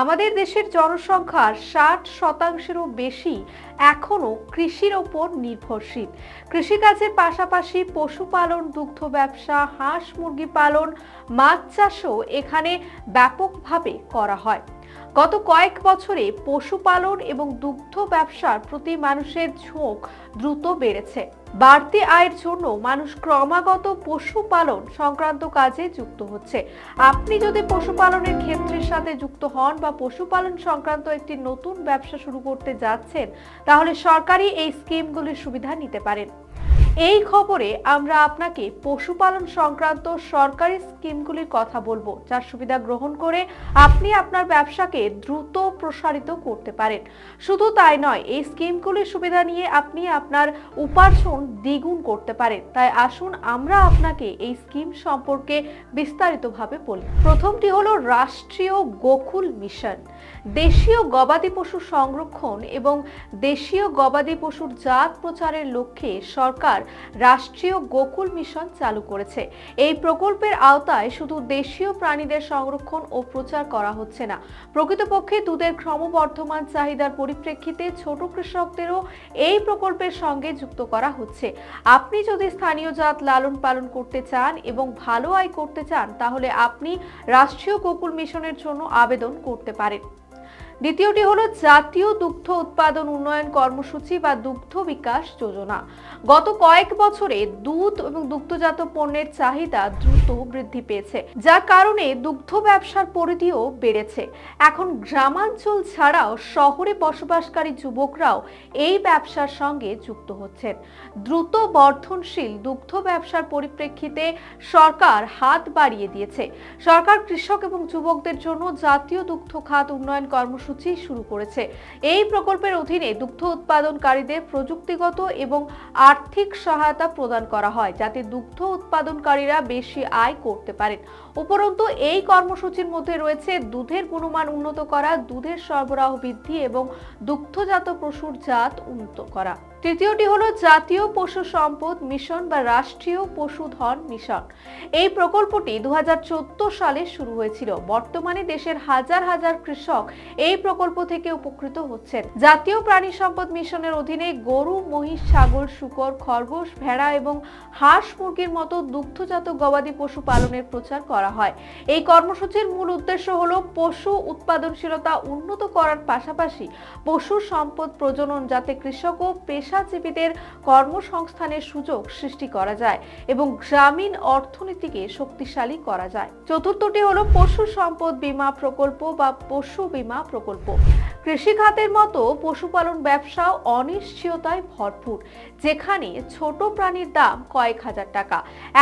আমাদের দেশের জনসংখ্যার ষাট শতাংশেরও বেশি এখনও কৃষির ওপর নির্ভরশীল। কৃষিকাজের পাশাপাশি পশুপালন, দুগ্ধ ব্যবসা, হাঁস মুরগি পালন, মাছ চাষও এখানে ব্যাপকভাবে করা হয়। গত কয়েক বছরে পশুপালন এবং দুগ্ধ ব্যবসার প্রতি মানুষের ঝোঁক দ্রুত বেড়েছে। বাড়তি আয়ের জন্য মানুষ ক্রমাগত পশুপালন সংক্রান্ত কাজে যুক্ত হচ্ছে। আপনি যদি পশুপালনের ক্ষেত্রের সাথে যুক্ত হন বা পশুপালন সংক্রান্ত একটি নতুন ব্যবসা শুরু করতে যাচ্ছেন, তাহলে সরকারি এই স্কিমগুলির সুবিধা নিতে পারেন। এই খবরে আমরা আপনাকে পশুপালন সংক্রান্ত সরকারি স্কিমগুলির কথা বলব, যার সুবিধা গ্রহণ করে আপনি আপনার ব্যবসাকে দ্রুত প্রসারিত করতে পারেন। শুধু তাই নয়, এই স্কিমগুলির সুবিধা নিয়ে আপনি আপনার উপার্জন দ্বিগুণ করতে পারেন। তাই আসুন আমরা আপনাকে এই স্কিম সম্পর্কে বিস্তারিতভাবে বলি। প্রথমটি হলো রাষ্ট্রীয় গোকুল মিশন। দেশীয় গবাদি পশু সংরক্ষণ এবং দেশীয় গবাদি পশুর জাত প্রচারের লক্ষ্যে সরকার রাষ্ট্রীয় গোকুল মিশন চালু করেছে। এই প্রকল্পের আওতায় শুধু দেশীয় প্রাণীদের সংরক্ষণ ও প্রচার করা হচ্ছে না। প্রকৃতপক্ষে দুধের ক্রমবর্ধমান চাহিদার পরিপ্রেক্ষিতে ছোট কৃষকদেরও এই প্রকল্পের সঙ্গে যুক্ত করা হচ্ছে। আপনি যদি স্থানীয় জাত লালন পালন করতে চান এবং ভালো আয় করতে চান, তাহলে আপনি রাষ্ট্রীয় গোকুল মিশনের জন্য আবেদন করতে পারেন। দ্বিতীয়টি হলো জাতীয় দুগ্ধ উৎপাদন উন্নয়ন কর্মসূচি বা দুগ্ধ বিকাশ যোজনা। গত কয়েক বছরে দুধ এবং দুগ্ধজাত পণ্যের চাহিদা দ্রুত বৃদ্ধি পেয়েছে, যার কারণে দুগ্ধ ব্যবসার পরিধিও বেড়েছে। এখন গ্রামাঞ্চল ছাড়াও শহরে বসবাসকারী যুবকরাও এই ব্যবসার সঙ্গে যুক্ত হচ্ছেন। দ্রুত বর্ধনশীল দুগ্ধ ব্যবসার পরিপ্রেক্ষিতে সরকার হাত বাড়িয়ে দিয়েছে। সরকার কৃষক এবং যুবকদের জন্য জাতীয় দুগ্ধ খাত উন্নয়ন কর্মসূচি শুরু করেছে। এই প্রকল্পের অধীনে দুগ্ধ উৎপাদনকারীদের প্রযুক্তিগত এবং আর্থিক সহায়তা প্রদান করা হয়, যাতে দুগ্ধ উৎপাদনকারীরা বেশি আয় করতে পারেন। উপরন্তু, এই কর্মসূচির মধ্যে রয়েছে দুধের গুণমান উন্নত করা, দুধের সরবরাহ বৃদ্ধি এবং দুগ্ধজাত পশুর জাত উন্নত করা। তৃতীয়টি হলো জাতীয় পশু সম্পদ মিশন বা রাষ্ট্রীয় পশুধন মিশন। এই প্রকল্পটি দুহাজার চোদ্দ সালে শুরু হয়েছিল। বর্তমানে দেশের হাজার হাজার কৃষক এই প্রকল্প থেকে উপকৃত হচ্ছেন। জাতীয় প্রাণী সম্পদ মিশনের অধীনে গরু, মহিষ, ছাগল, শুকর, খরগোশ, ভেড়া এবং হাঁস মুরগির মতো দুগ্ধজাত গবাদি পশু পালনের প্রচার করা হয়। এই কর্মসূচির মূল উদ্দেশ্য হল পশু উৎপাদনশীলতা উন্নত করার পাশাপাশি পশু সম্পদ প্রজনন যাতে কৃষক ও পেশাজীবীদের কর্মসংস্থানের সুযোগ সৃষ্টি করা যায় এবং গ্রামীণ অর্থনীতিকে শক্তিশালী করা যায়। চতুর্থটি হলো পশু সম্পদ বীমা প্রকল্প বা পশু বীমা প্রকল্প। কৃষি খাতের মতো পশুপালন ব্যবসাও অনিশ্চয়তায় ভরপুর। যেখানে ছোট প্রাণীর দাম কয়েক হাজার টাকা।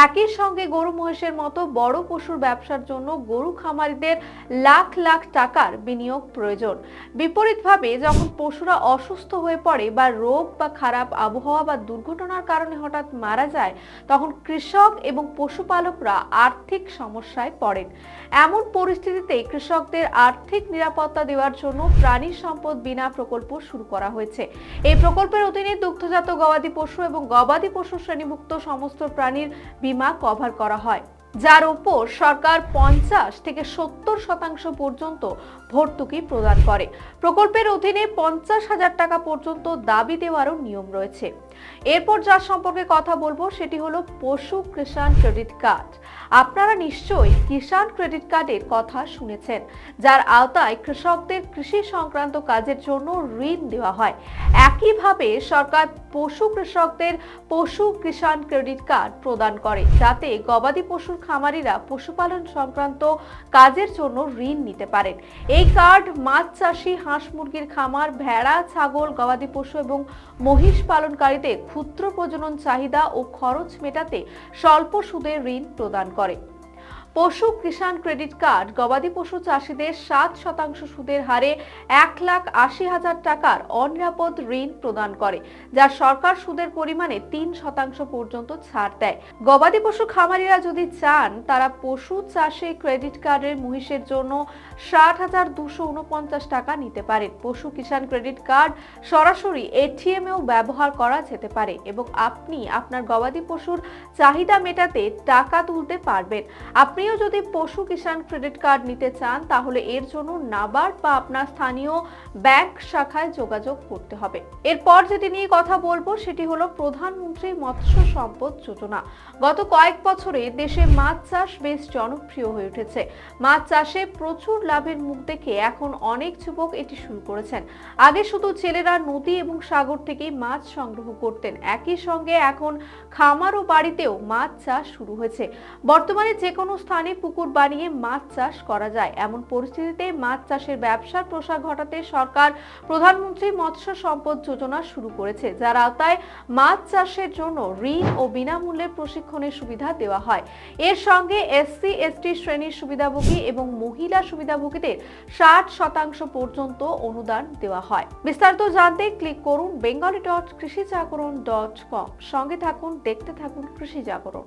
একই সঙ্গে গরু মহিষের মতো বড় পশুর ব্যবসার জন্য গরু খামারিদের লাখ লাখ টাকার বিনিয়োগ প্রয়োজন। বিপরীতভাবে যখন পশুরা অসুস্থ হয়ে পড়ে বা রোগ বা খারাপ আবহাওয়া বা দুর্ঘটনার কারণে হঠাৎ মারা যায়, তখন কৃষক এবং পশুপালকরা আর্থিক সমস্যায় পড়েন। এমন পরিস্থিতিতে কৃষকদের আর্থিক নিরাপত্তা দেওয়ার জন্য প্রাণী সম্পদ বিনা প্রকল্প শুরু করা হয়েছে। এই প্রকল্পের অধীনে দুগ্ধজাত গবাদি পশু এবং গবাদি পশু শ্রেণীভুক্ত সমস্ত প্রাণীর বীমা কভার করা হয়। যার উপর সরকার পঞ্চাশ থেকে সত্তর শতাংশ পর্যন্ত ভর্তুকি প্রদান করে। প্রকল্পের অধীনে পঞ্চাশ হাজার টাকা পর্যন্ত দাবি দেওয়ারও নিয়ম রয়েছে। এরপর যার সম্পর্কে কথা বলব সেটি হলো পশু কিষাণ ক্রেডিট কার্ড। আপনারা নিশ্চয়ই কিষাণ ক্রেডিট কার্ডের কথা শুনেছেন, যার আওতায় কৃষকদের কৃষি সংক্রান্ত কাজের জন্য ঋণ দেওয়া হয়। একইভাবে সরকার পশু কৃষকদের পশু কিষাণ ক্রেডিট কার্ড প্রদান করে, যাতে গবাদি পশুর খামারিরা পশুপালন সংক্রান্ত কাজের জন্য ঋণ নিতে পারেন। এই কার্ড মাছ চাষি, হাঁস মুরগির খামার, ভেড়া, ছাগল, গবাদি পশু এবং মহিষ পালনকারীদের ক্ষুদ্র প্রজনন চাহিদা ও খরচ মেটাতে স্বল্প সুদে ঋণ প্রদান করে। পশু কিষাণ ক্রেডিট কার্ড, গবাদি পশু চাষিদের সাত শতাংশ সুদের হারে এক লাখ আশি হাজার টাকার অনিরাপদ ঋণ প্রদান করে, যা সরকার সুদের পরিমাণে তিন শতাংশ পর্যন্ত ছাড় দেয়। গবাদি পশু খামারিরা যদি চান, তারা পশু চাষে ক্রেডিট কার্ডের মহিষের জন্য ষাট হাজার দুশো উনপঞ্চাশ টাকা নিতে পারেন। পশু কিষাণ ক্রেডিট কার্ড সরাসরি এটিএমেও ব্যবহার করা যেতে পারে এবং আপনি আপনার গবাদি পশুর চাহিদা মেটাতে টাকা তুলতে পারবেন। আপনি আপনিও যদি পশু কিষাণ ক্রেডিট কার্ড নিতে চান, তাহলে এর জন্য নাবার্ড বা আপনার স্থানীয় ব্যাংক শাখায় যোগাযোগ করতে হবে। এরপর যেটি নিয়ে কথা বলব, সেটি হলো প্রধানমন্ত্রী মৎস্য সম্পদ যোজনা। গত কয়েক বছরে দেশে মাছ চাষ বেশ জনপ্রিয় হয়ে উঠেছে। মাছ চাষে প্রচুর লাভের মুখ দেখে এখন অনেক যুবক এটি শুরু করেছেন। আগে শুধু ছেলেরা নদী এবং সাগর থেকেই মাছ সংগ্রহ করতেন। একই সঙ্গে এখন খামার ও বাড়িতেও মাছ চাষ শুরু হয়েছে। বর্তমানে যে কোনো স্থানে পুকুর বানিয়ে মাছ চাষ করা যায়। এমন পরিস্থিতিতে মাছ চাষের ব্যবসার প্রসার ঘটাতে সরকার প্রধানমন্ত্রী মৎস্য সম্পদ যোজনা শুরু করেছে, যার আওতায় মাছ চাষের জন্য ঋণ ও বিনামূল্যে প্রশিক্ষণের সুবিধা দেওয়া হয়। এর সঙ্গে এসসি, এসটি শ্রেণির সুবিধাভোগী এবং মহিলা সুবিধাভোগীদের ষাট শতাংশ পর্যন্ত অনুদান দেওয়া হয়। বিস্তারিত জানতে ক্লিক করুন বেঙ্গলি ডট কৃষি জাগরণ ডট কম সঙ্গে থাকুন, দেখতে থাকুন কৃষি জাগরণ